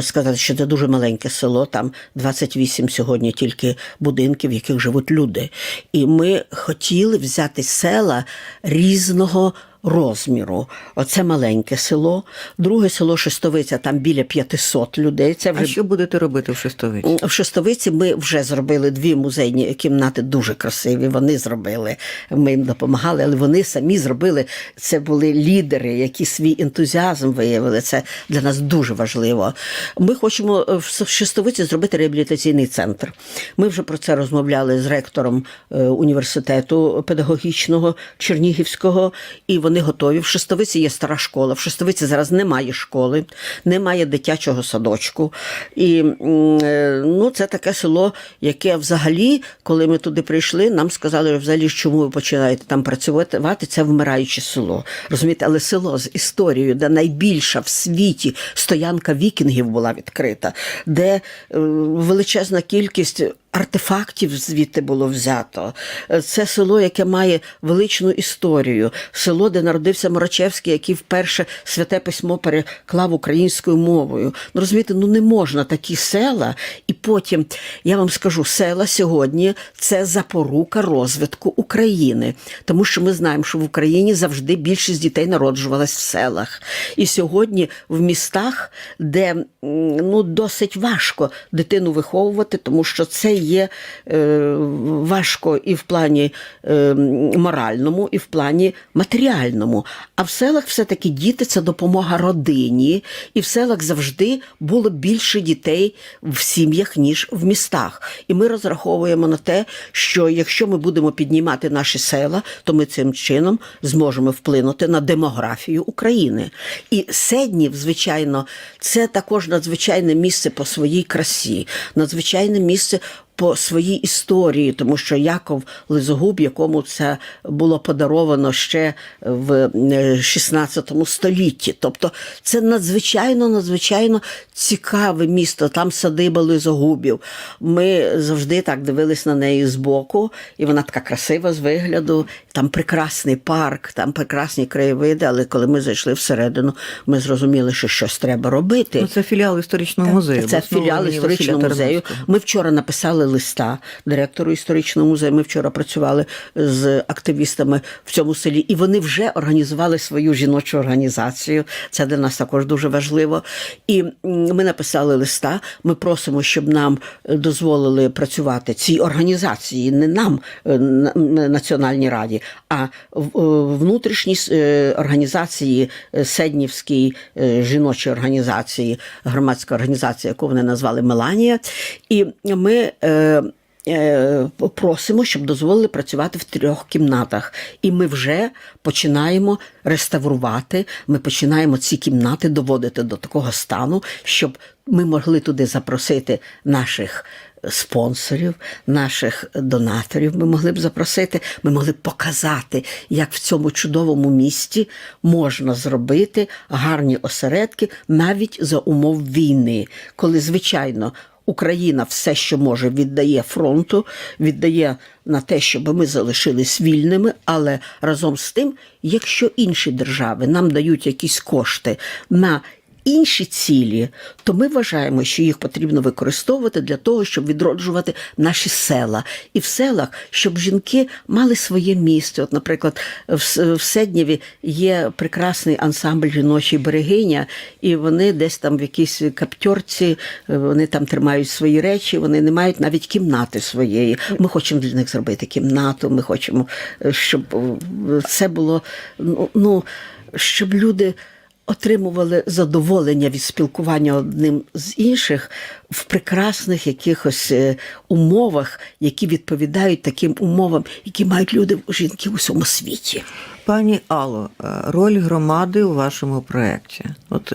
сказати, що це дуже маленьке село, там 28 сьогодні тільки будинків, в яких живуть люди. І ми хотіли взяти села різного. Розміру, оце маленьке село, друге село Шестовиця, там біля 500 людей. Це А вже що будете робити в Шестовиці? в Шестовиці ми вже зробили дві музейні кімнати, дуже красиві. Вони зробили. Ми їм допомагали, але вони самі зробили. Це були лідери, які свій ентузіазм виявили. Це для нас дуже важливо. Ми хочемо е, в Шестовиці зробити реабілітаційний центр. Ми вже про це розмовляли з ректором е, університету педагогічного Чернігівського, і вони готові. В Шестовиці є стара школа. В Шестовиці зараз немає школи, немає дитячого садочку. І е, ну, це таке село, яке взагалі, коли ми туди прийшли, нам сказали, взагалі, чому ви починаєте там працювати, це вмираюче село. Розумієте, але село з історією, де найбільша в світі стоянка вікінгів була відкрита, де е, величезна кількість. Артефактів звідти було взято. Це село, яке має величну історію. Село, де народився Морочевський, який вперше святе письмо переклав українською мовою. Ну розумієте, ну не можна такі села, і потім я вам скажу, села сьогодні це запорука розвитку України, тому що ми знаємо, що в Україні завжди більшість дітей народжувалась в селах. І сьогодні в містах, де ну досить важко дитину виховувати, тому що це є е, важко і в плані е, моральному, і в плані матеріальному. А в селах все-таки діти це допомога родині, і в селах завжди було більше дітей в сім'ях, ніж в містах. І ми розраховуємо на те, що якщо ми будемо піднімати наші села, то ми цим чином зможемо вплинути на демографію України. І Седнів, звичайно, це також надзвичайне місце по своїй красі, надзвичайне місце. По своїй історії, тому що Яков Лизогуб, якому це було подаровано ще в е, 16 столітті. Тобто це надзвичайно, надзвичайно цікаве місто. Там садиба Лизогубів. Ми завжди так дивились на неї збоку, і вона така красива з вигляду. Там прекрасний парк, там прекрасні краєвиди. Але коли ми зайшли всередину, ми зрозуміли, що щось треба робити. Ну, це філіал історичного музею. Це філіал історичного музею. Ми вчора написали листа директору історичного музею. Ми вчора працювали з активістами в цьому селі, і вони вже організували свою жіночу організацію. Це для нас також дуже важливо. І ми написали листа. Ми просимо, щоб нам дозволили працювати цій організації, не нам, е, на- на Національній раді, а е, внутрішній е, організації Седнівській жіночої організації, громадська організація, яку вони назвали Меланія. І ми. Е, е, Просимо, щоб дозволили працювати в трьох кімнатах, і ми вже починаємо реставрувати. Ми починаємо ці кімнати доводити до такого стану, щоб ми могли туди запросити наших спонсорів, наших донаторів. Ми могли б запросити, ми могли б показати, як в цьому чудовому місті можна зробити гарні осередки навіть за умов війни, коли звичайно. Україна все, що може, віддає фронту, віддає на те, щоб ми залишились вільними, але разом з тим, якщо інші держави нам дають якісь кошти на інші цілі, то ми вважаємо, що їх потрібно використовувати для того, щоб відроджувати наші села. І в селах, щоб жінки мали своє місце. От, наприклад, в, Седнєві є прекрасний ансамбль жіночий берегиня, і вони десь там в якійсь каптьорці, е, вони там тримають свої речі, вони не мають навіть кімнати своєї. Ми хочемо для них зробити кімнату. Ми хочемо, е, щоб е, це було ну, ну щоб люди отримували задоволення від спілкування одним з інших в прекрасних якихось е, умовах, які відповідають таким умовам, які мають люди жінки у всьому світі. Пані Алло, е, роль громади у вашому проєкті. От е,